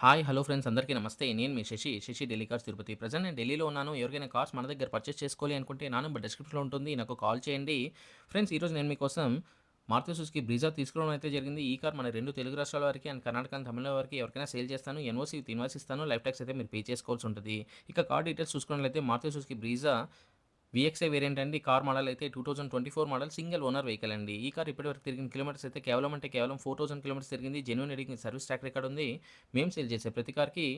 Hi hello friends అందరికీ నమస్తే. నేను మీ శశి శశి ఢిల్లీ కార్స్ తిరుపతి. ప్రజెంట్ నేను ఢిల్లీలో ఉన్నాను. ఎవరికైనా కార్స్ మన దగ్గర పర్చేస్ చేసుకోవాలి అనుకుంటే నా నెంబర్ డిస్క్రిప్షన్లో ఉంటుంది. నాకు కాల్ చేయండి. ఫ్రెండ్స్ ఈరోజు నేను మీకోసం మారుతి సుజుకి బ్రీజా తీసుకోవడం అయితే జరిగింది. ఈ కార్ మన రెండు తెలుగు రాష్ట్రాల వారికి అండ్ కర్ణాటక అండ్ తమిళ వారికి ఎవరికైనా సేల్ చేస్తాను. ఎన్ఓసి విత్ ఇన్వాయిస్ ఇస్తాను. లైఫ్ ట్యాక్స్ అయితే మీరు పే చేసుకోవాల్సి ఉంటుంది. ఇక కార్ డీటెయిల్స్ చూసుకున్నట్లయితే Maruti Suzuki Brezza VXI variant అండి. కార్ మోడల్ అయితే two thousand twenty four model single owner vehicle అండి. ఈ కార్ ఇప్పటివరకు తిరిగిన కిలోమీటర్స్ అయితే కేవలం అంటే కేవలం ఫోర్ థౌసండ్ కిలోమీటర్స్ తిరిగింది. జెన్యున్ ఎడిగింగ్ సర్వీస్ ట్రాక్ రికార్డ్ ఉంది. మేము సేల్ చేసే ప్రతి కార్కి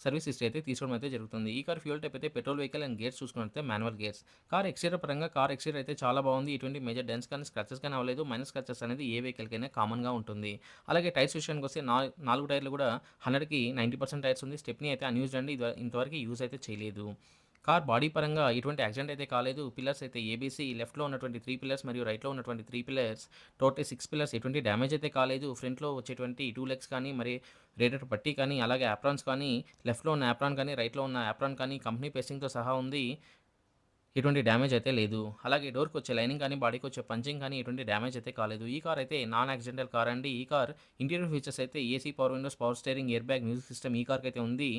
సర్వీస్ హిస్టరీ అయితే తీసుకోవడం అయితే జరుగుతుంది. ఈ కార్ ఫ్యూల్ టైప్ అయితే పెట్రోల్ వెహికల్ అండ్ గేర్స్ చూసుకున్నట్లయితే మాన్యువల్ గేర్స్ కార్ ఎక్స్టీరియర్ పరంగా కార్ ఎక్స్టీరియర్ అయితే చాలా బాగుంది. ఇటువంటి మేజర్ డెన్స్ కానీ స్క్రచెస్ కానీ అవ్వలేదు. మైనస్ స్క్రచెస్ అనేది ఏ వెహికల్కైనా కామన్గా ఉంటుంది. అలాగే టైర్స్ విషయానికి వస్తే నా నాలుగు టైర్లు కూడా హండ్రెడ్కి నైంటీ పర్సెంట్ టైర్స్ ఉంది. స్టెప్ని అయితే అన్యూజ్డ్ అండి. ఇది ఇంతవరకు యూజ్ అయితే చేయలేదు. కార్ బాడీ పరంగా ఎటువంటి యాక్సిడెంట్ అయితే కాలేదు. పిల్లర్స్ అయితే ఏబీసీ లెఫ్ట్లో ఉన్నటువంటి త్రీ పిల్లర్స్ మరియు రైట్లో ఉన్నటువంటి three pillars total six pillars ఎటువంటి డ్యామేజ్ అయితే కాలేదు. ఫ్రంట్లో వచ్చేటువంటి టూ లెగ్స్ కానీ మరి రేటెడ్ పట్టీ కానీ అలాగే యాప్రాన్స్ కానీ లెఫ్ట్లో ఉన్న యాప్రాన్ కానీ రైట్లో ఉన్న యాప్రాన్ కానీ కంపెనీ పేసింగ్తో సహా ఉంది. ఎటువంటి డ్యామేజ్ అయితే లేదు. అలాగే డోర్కి వచ్చే లైనింగ్ కానీ బాడీకి వచ్చే పంచింగ్ కానీ ఎటువంటి డ్యామేజ్ అయితే కాలేదు. ఈ కార్ అయితే నాన్ యాక్సిడెంటల్ కార్ అండి. ఈ కార్ ఇంటీరియర్ ఫీచర్స్ అయితే AC power windows power steering air bag music system ఈ కార్కి అయితే ఉంది.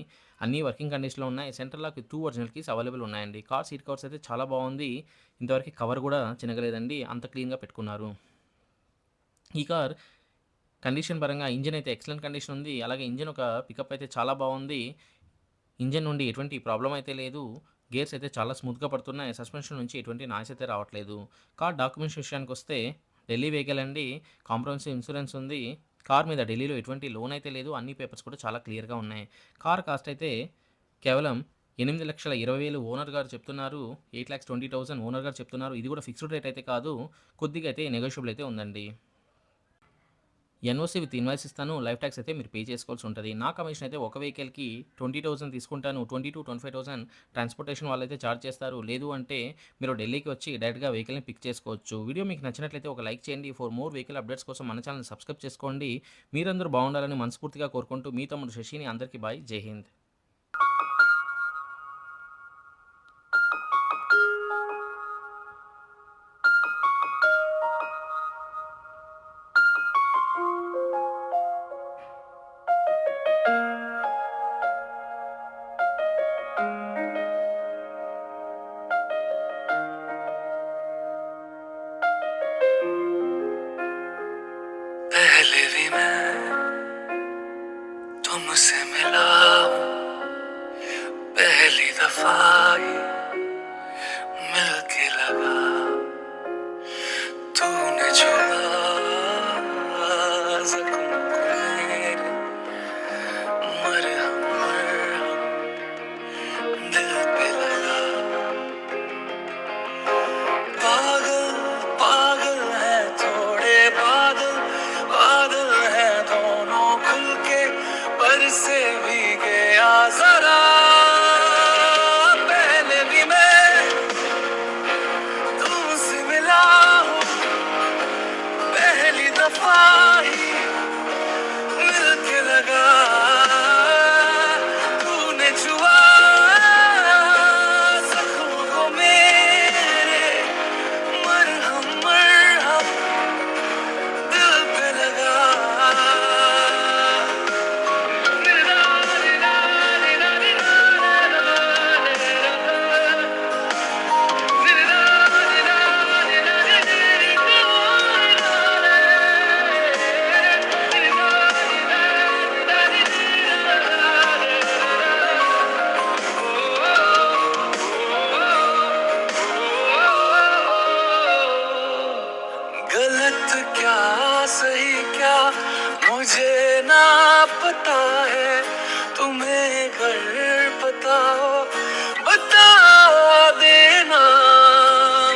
అన్ని వర్కింగ్ కండిషన్లో ఉన్నాయి. Centre lock two original keys available ఉన్నాయండి. కార్ సీట్ కవర్స్ అయితే చాలా బాగుంది. ఇంతవరకు కవర్ కూడా చినగలేదండి. అంత క్లీన్గా పెట్టుకున్నారు. ఈ కార్ కండిషన్ పరంగా ఇంజిన్ అయితే ఎక్సలెంట్ కండిషన్ ఉంది. అలాగే ఇంజిన్ ఒక పికప్ అయితే చాలా బాగుంది. ఇంజిన్ నుండి ఎటువంటి ప్రాబ్లం అయితే లేదు. గేర్స్ అయితే చాలా స్మూత్గా పడుతున్నాయి. సస్పెన్షన్ నుంచి ఎటువంటి నాయిస్ అయితే రావట్లేదు. కార్ డాక్యుమెంట్స్ విషయానికి వస్తే ఢిల్లీ వెహికల్ అండి కాంప్రహెన్సివ్ ఇన్సూరెన్స్ ఉంది. కార్ మీద ఢిల్లీలో ఎటువంటి లోన్ అయితే లేదు. అన్ని పేపర్స్ కూడా చాలా క్లియర్గా ఉన్నాయి. కార్ కాస్ట్ అయితే కేవలం ఎనిమిది లక్షల ఇరవై వేలు ఓనర్ గారు చెప్తున్నారు. Eight lakhs twenty thousand owner గారు చెప్తున్నారు. ఇది కూడా ఫిక్స్డ్ రేట్ అయితే కాదు. కొద్దిగా అయితే నెగోషియబుల్ అయితే ఉందండి. ఎన్ఓసి విత్ ఇన్వాయిస్ ఇస్తాను లైఫ్ ట్యాక్స్ అయితే మీరు పే చేసుకోవాల్సి ఉంటుంది. నా కమిషన్ అయితే ఒక వెహికల్కి ట్వంటీ థౌసండ్ తీసుకుంటాను twenty to twenty five thousand transportation వాళ్ళు అయితే ఛార్జ్ చేస్తారు. లేదు అంటే మీరు ఢిల్లీకి వచ్చి డైరెక్ట్గా వెహికల్ని పిక్ చేసుకోవచ్చు. వీడియో మీకు నచ్చినట్లయితే ఒక లైక్ చేయండి. ఫర్ మోర్ వెహికల్ అప్డేట్స్ కోసం మన ఛానల్ సబ్స్క్రైబ్ చేసుకోండి. మీరందరూ బాగుండాలని మనస్ఫూర్తిగా కోరుకుంటూ మీ తమ్ముడు శశిని. అందరికీ బాయ్. జై హింద్. سے ملا۔ پہلی دفعہ सही क्या? मुझे ना पता है, तुम्हें घर हो। बता देना,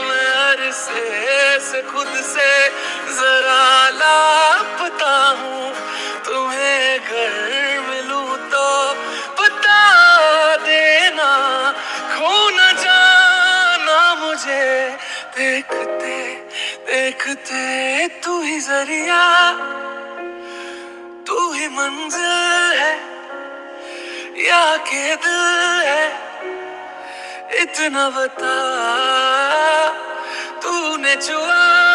मैं अरसे से, खुद से जरा लापता हूँ। तुम्हें घर मिलूं तो बता देना, खो न जाना मुझे, देखते देखते तू ही ज़रिया, तू ही मंजिल है, या के दिल है, इतना बता, तूने छुआ